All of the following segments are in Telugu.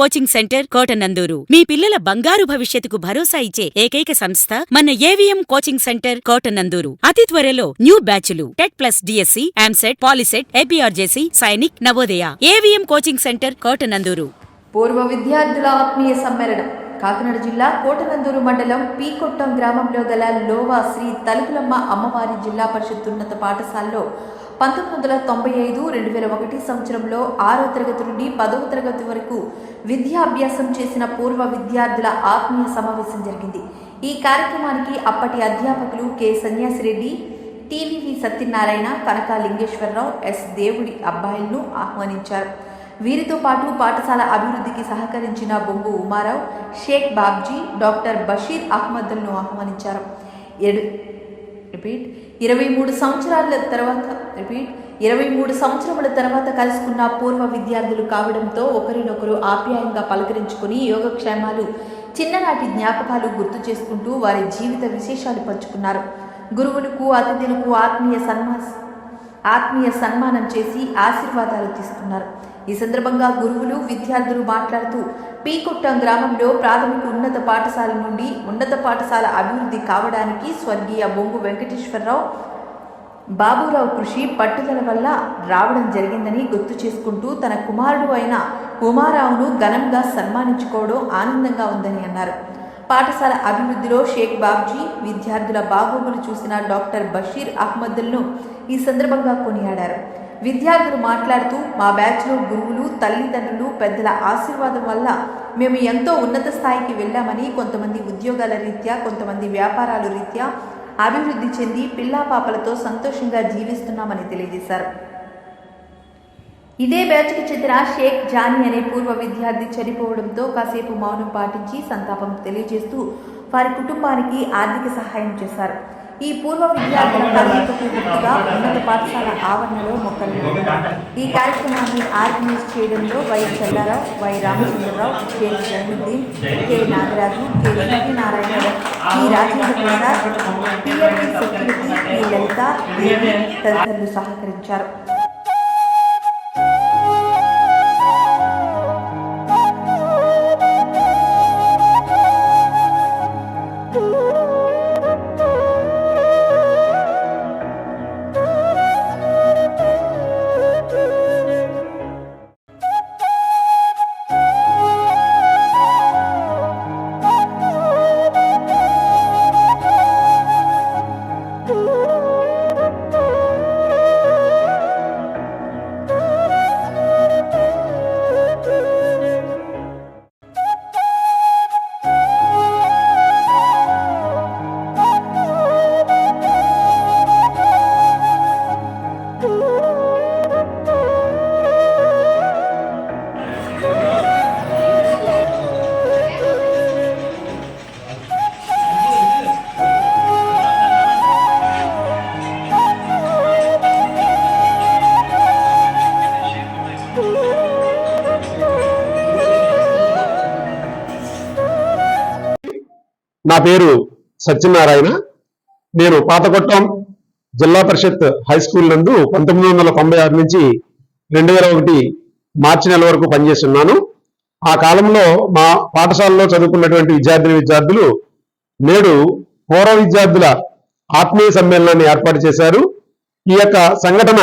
Coaching centre Kotananduru. మీ పిల్లల బంగారు భవిష్యత్తుకు భరోసా ఇచ్చే ఏకైక సంస్థ మన ఏవిఎం కోచింగ్ సెంటర్ కోటనందూరు. అతి త్వరలో న్యూ బ్యాచ్లు TET plus DSC EAMCET POLYCET APRJC Sainik Navodaya. AVM coaching centre Kotanandur. పూర్వ విద్యార్థుల ఆత్మీయ సమ్మేళనం. కాకినాడ జిల్లా కోటనందూరు మండలం పీకొట్టం గ్రామంలో గల లోవా శ్రీ తలుపులమ్మ అమ్మవారి జిల్లా పరిషత్ ఉన్నత పాఠశాలలో పంతొమ్మిది వందల తొంభై ఐదు రెండు వేల ఒకటి సంవత్సరంలో ఆరో తరగతి నుండి పదవ తరగతి వరకు విద్యాభ్యాసం చేసిన పూర్వ విద్యార్థుల ఆత్మీయ సమావేశం జరిగింది. ఈ కార్యక్రమానికి అప్పటి అధ్యాపకులు K. Sanyasi Reddy TVV Satyanarayana Kanaka Lingeswara Rao S. దేవుడి అబ్బాయిలను ఆహ్వానించారు. వీరితో పాటు పాఠశాల అభివృద్ధికి సహకరించిన బొంగు ఉమారావు షేక్ బాబ్జీ డాక్టర్ బషీర్ అహ్మద్లను ఆహ్వానించారు. ఎడు రిపీట్ ఇరవై మూడు సంవత్సరాల తర్వాత రిపీట్ ఇరవై మూడు సంవత్సరముల తర్వాత కలుసుకున్న పూర్వ విద్యార్థులు కావడంతో ఒకరినొకరు ఆప్యాయంగా పలకరించుకుని యోగక్షేమాలు చిన్ననాటి జ్ఞాపకాలు గుర్తు చేసుకుంటూ వారి జీవిత విశేషాలు పంచుకున్నారు. గురువులకు అతిథులకు ఆత్మీయ సన్మా ఆత్మీయ సన్మానం చేసి ఆశీర్వాదాలు తీసుకున్నారు ఈ సందర్భంగా గురువులు విద్యార్థులు మాట్లాడుతూ పీకొట్టం గ్రామంలో ప్రాథమిక ఉన్నత పాఠశాల నుండి ఉన్నత పాఠశాల అభివృద్ధి కావడానికి స్వర్గీయ బొంగు వెంకటేశ్వరరావు బాబురావు కృషి పట్టుదల వల్ల రావడం జరిగిందని గుర్తు చేసుకుంటూ తన కుమారుడు అయిన ఉమారావును ఘనంగా సన్మానించుకోవడం ఆనందంగా ఉందని అన్నారు. పాఠశాల అభివృద్ధిలో షేక్ బాబ్జీ విద్యార్థుల బాగోగులు చూసిన డాక్టర్ బషీర్ అహ్మద్లను ఈ సందర్భంగా కొనియాడారు. విద్యార్థులు మాట్లాడుతూ మా బ్యాచ్లో గురువులు తల్లిదండ్రులు పెద్దల ఆశీర్వాదం వల్ల మేము ఎంతో ఉన్నత స్థాయికి వెళ్ళామని కొంతమంది ఉద్యోగాల రీత్యా కొంతమంది వ్యాపారాల రీత్యా అభివృద్ధి చెంది పిల్లా పాపలతో సంతోషంగా జీవిస్తున్నామని తెలియజేశారు. ఇదే బ్యాచ్కి చెందిన షేక్ జానీ అనే పూర్వ విద్యార్థి చనిపోవడంతో కాసేపు మౌనం పాటించి సంతాపం తెలియజేస్తూ వారి కుటుంబానికి ఆర్థిక సహాయం చేశారు. ఈ పూర్వ విద్యార్థుల గుర్తుగా ఉన్నత పాఠశాల ఆవరణలో మొక్కలు ఈ కార్యక్రమాన్ని ఆర్గనైజ్ చేయడంలో Y Challa Rao Y Ramachandra Rao K Jainuddin K Nagaraju K Satyanarayana E Rajendra Prasad PLP security P Lalitha తదితరులు సహకరించారు. నా పేరు సత్యనారాయణ. నేను పాతకొట్టం జిల్లా పరిషత్ హై స్కూల్ నందు పంతొమ్మిది వందల తొంభై ఆరు నుంచి రెండు వేల ఒకటి మార్చి నెల వరకు పనిచేస్తున్నాను. ఆ కాలంలో మా పాఠశాలలో చదువుకున్నటువంటి విద్యార్థిని విద్యార్థులు నేడు పూర్వ విద్యార్థుల ఆత్మీయ సమ్మేళనాన్ని ఏర్పాటు చేశారు. ఈ యొక్క సంఘటన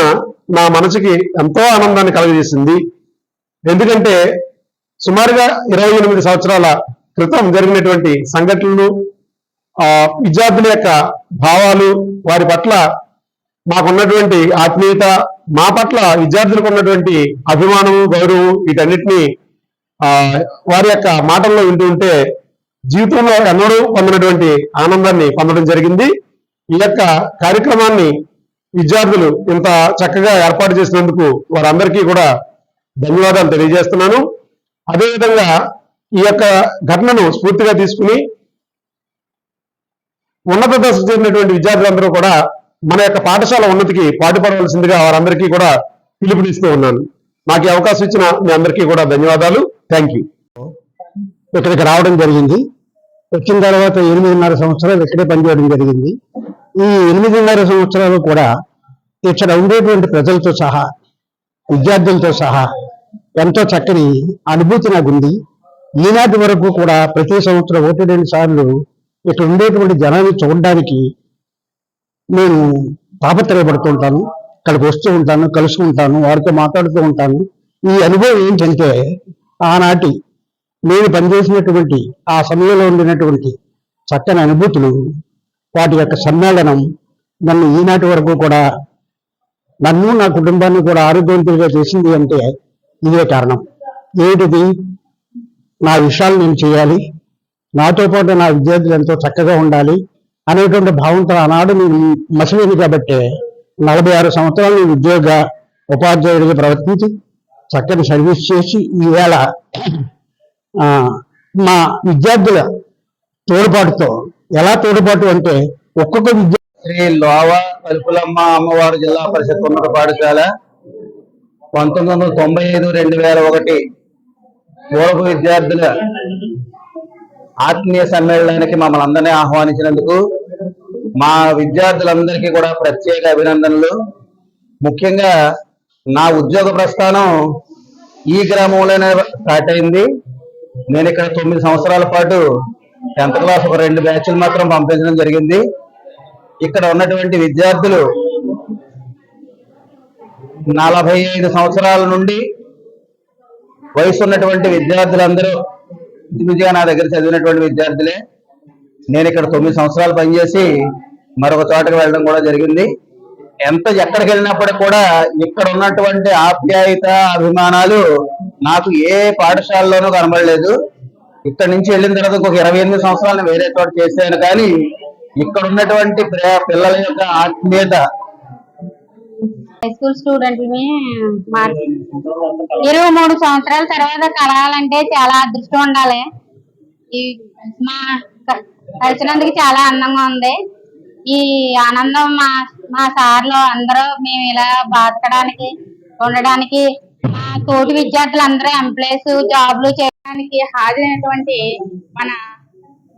నా మనసుకి ఎంతో ఆనందాన్ని కలుగజేసింది. ఎందుకంటే సుమారుగా ఇరవై ఎనిమిది సంవత్సరాల క్రితం జరిగినటువంటి సంఘటనలు ఆ విద్యార్థుల యొక్క భావాలు వారి పట్ల మాకున్నటువంటి ఆత్మీయత మా పట్ల విద్యార్థులకు ఉన్నటువంటి అభిమానం గౌరవం వీటన్నిటినీ ఆ వారి యొక్క మాటల్లో వింటూ ఉంటే జీవితంలో ఎన్నడూ పొందినటువంటి ఆనందాన్ని పొందడం జరిగింది. ఈ యొక్క కార్యక్రమాన్ని విద్యార్థులు ఇంత చక్కగా ఏర్పాటు చేసినందుకు వారందరికీ కూడా ధన్యవాదాలు తెలియజేస్తున్నాను. అదేవిధంగా ఈ యొక్క ఘటనను స్ఫూర్తిగా తీసుకుని ఉన్నత దశ చేరినటువంటి విద్యార్థులందరూ కూడా మన యొక్క పాఠశాల ఉన్నతికి పాటుపడవలసిందిగా వారందరికీ కూడా పిలుపునిస్తూ ఉన్నాను. నాకు అవకాశం ఇచ్చిన మీ అందరికీ కూడా ధన్యవాదాలు. థ్యాంక్ యూ ఇక్కడికి రావడం జరిగింది. వచ్చిన తర్వాత ఎనిమిదిన్నర సంవత్సరాలు ఇక్కడే పనిచేయడం జరిగింది. ఈ ఎనిమిదిన్నర సంవత్సరాలు కూడా ఇక్కడ ఉండేటువంటి ప్రజలతో సహా విద్యార్థులతో సహా ఎంతో చక్కని అనుభూతి నాకు ఉంది ఈనాటి వరకు కూడా ప్రతి సంవత్సరం ఒకటి రెండు సార్లు ఇక్కడ ఉండేటువంటి జనాన్ని చూడడానికి నేను తాపత్రయపడుతుంటాను ఇక్కడికి వస్తూ ఉంటాను కలుసుకుంటాను వారితో మాట్లాడుతూ ఉంటాను. ఈ అనుభవం ఏంటంటే ఆనాటి నేను పనిచేసినటువంటి ఆ సమయంలో ఉండినటువంటి చక్కని అనుభూతులు వాటి యొక్క సమ్మేళనం నన్ను ఈనాటి వరకు కూడా నన్ను నా కుటుంబాన్ని కూడా ఆరోగ్యవంతులుగా చేసింది అంటే ఇదే కారణం. ఏమిటిది? నా విషయాలు నేను చేయాలి. నాతో పాటు నా విద్యార్థులు ఎంతో చక్కగా ఉండాలి అనేటువంటి భావంతో ఆనాడు నేను మసిలేను కాబట్టి నలభై ఆరు సంవత్సరాలు నేను ఉద్యోగ ఉపాధ్యాయుడిగా ప్రవర్తించి చక్కని సర్వీస్ చేసి ఈవేళ మా విద్యార్థుల తోడ్పాటుతో ఎలా తోడ్పాటు అంటే ఒక్కొక్క విద్య శ్రీ లోవ పలుపులమ్మ అమ్మవారు జిల్లా పరిషత్ ఉన్నత పాఠశాల పంతొమ్మిది వందల తొంభై ఐదు రెండు వేల ఒకటి పూర్వ విద్యార్థుల ఆత్మీయ సమ్మేళనానికి మమ్మల్ని అందరినీ ఆహ్వానించినందుకు మా విద్యార్థులందరికీ కూడా ప్రత్యేక అభినందనలు. ముఖ్యంగా నా ఉద్యోగ ప్రస్థానం ఈ గ్రామంలోనే స్టార్ట్ అయింది. నేను ఇక్కడ తొమ్మిది సంవత్సరాల పాటు టెన్త్ క్లాస్ ఒక రెండు బ్యాచ్లు మాత్రం పంపించడం జరిగింది. ఇక్కడ ఉన్నటువంటి విద్యార్థులు నలభై ఐదు సంవత్సరాల నుండి వయసు ఉన్నటువంటి విద్యార్థులందరూ ఇంచుమించుగా నా దగ్గర చదివినటువంటి విద్యార్థులే నేను ఇక్కడ తొమ్మిది సంవత్సరాలు పనిచేసి మరొక చోటకి వెళ్ళడం కూడా జరిగింది. ఎంత ఎక్కడికి వెళ్ళినప్పటికి కూడా ఇక్కడ ఉన్నటువంటి ఆప్యాయత అభిమానాలు నాకు ఏ పాఠశాలలోనూ కనబడలేదు. ఇక్కడ నుంచి వెళ్ళిన తర్వాత ఇంకొక ఇరవై ఎనిమిది సంవత్సరాలు వేరే చోట చేశాను. కానీ ఇక్కడ ఉన్నటువంటి పిల్లల యొక్క ఆత్మీయత హై స్కూల్ స్టూడెంట్ మా ఇరవై మూడు సంవత్సరాల తర్వాత కలగాలంటే చాలా అదృష్టం ఉండాలి. ఈ మా కలిసినందుకు చాలా ఆనందంగా ఉంది. ఈ ఆనందం మా మా సార్లు అందరూ మేము ఇలా బతకడానికి ఉండడానికి మా తోటి విద్యార్థులు అందరూ ఎంప్లాయీస్ జాబ్లు చేయడానికి హాజరైనటువంటి మన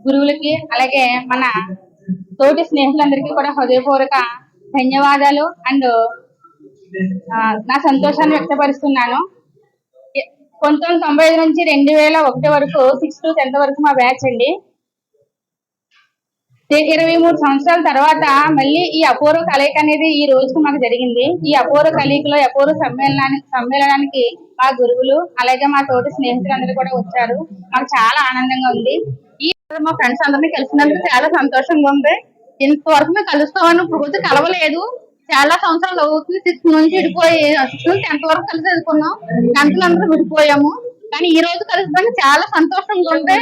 గురువులకి అలాగే మన తోటి స్నేహితులందరికీ కూడా హృదయపూర్వక ధన్యవాదాలు. అండ్ నా సంతోషాన్ని వ్యక్తపరుస్తున్నాను. పంతొమ్మిది తొంభై ఐదు నుంచి రెండు వేల ఒకటి వరకు సిక్స్ టు టెన్త్ వరకు మా బ్యాచ్ అండి. ఇరవై మూడు సంవత్సరాల తర్వాత మళ్ళీ ఈ అపూర్వ కలయిక అనేది ఈ రోజుకు మాకు జరిగింది. ఈ అపూర్వ కలయికలో అపూర్వ సమ్మేళనానికి సమ్మేళనానికి మా గురువులు అలాగే మా తోటి స్నేహితులందరూ కూడా వచ్చారు. మాకు చాలా ఆనందంగా ఉంది. ఈ మా ఫ్రెండ్స్ అందరినీ కలిసినందుకు చాలా సంతోషంగా ఉంది. ఇంతవరకు మేము కలుస్తామని ఇప్పుడు కొంచెం కలవలేదు. చాలా సంవత్సరాలు అవుతుంది. సిక్స్త్ నుంచి విడిపోయి సిక్స్త్ టెన్త్ వరకు కలిసి చదువుకున్నాం. టెన్త్ అందరూ విడిపోయాము. కానీ ఈ రోజు కలుస్తానికి చాలా సంతోషంగా ఉంది.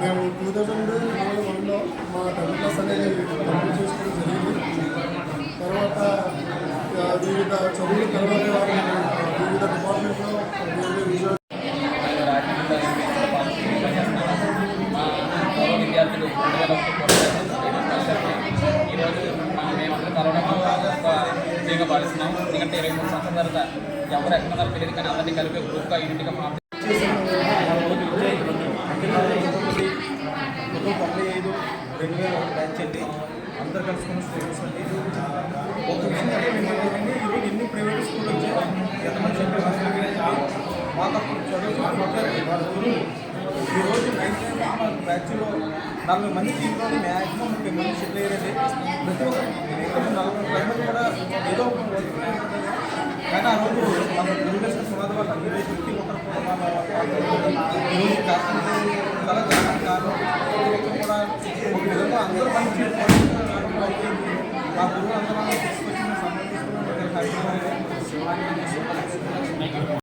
మేము టూ థౌజండ్ వన్లో మా టెన్త్ క్లాస్ అనేది కంప్లీట్ చేసుకోవడం జరిగింది. వివిధ చదువుల వివిధ డిపార్ట్మెంట్లో విద్యార్థులు ఎందుకంటే ఇరవై మూడు సంవత్సరాల తర్వాత ఎవరు ఎక్కడ తెలియదు కానీ అందరినీ కలిపి గ్రూప్గా యూనిట్గా మా తొంభై ఐదు రెండు వేల ఒక బ్యాచ్ అండి అందరు కలుసుకున్న స్టూడెంట్స్ అండి. ఒక విషయం ఈరోజు ఎన్ని ప్రైవేట్ స్కూల్ వచ్చాయి? ఎంతమంది చెప్పారు? మాకు అప్పుడు ఈరోజు బ్యాచ్లో నలభై మంది టీంలో మ్యాక్సిమం ముప్పై మంది సెటిల్ అయ్యారండి. ప్రతి ఒక్క నలభై మంది కూడా ఏదో ఒక కానీ ఆ రోజు Thank you.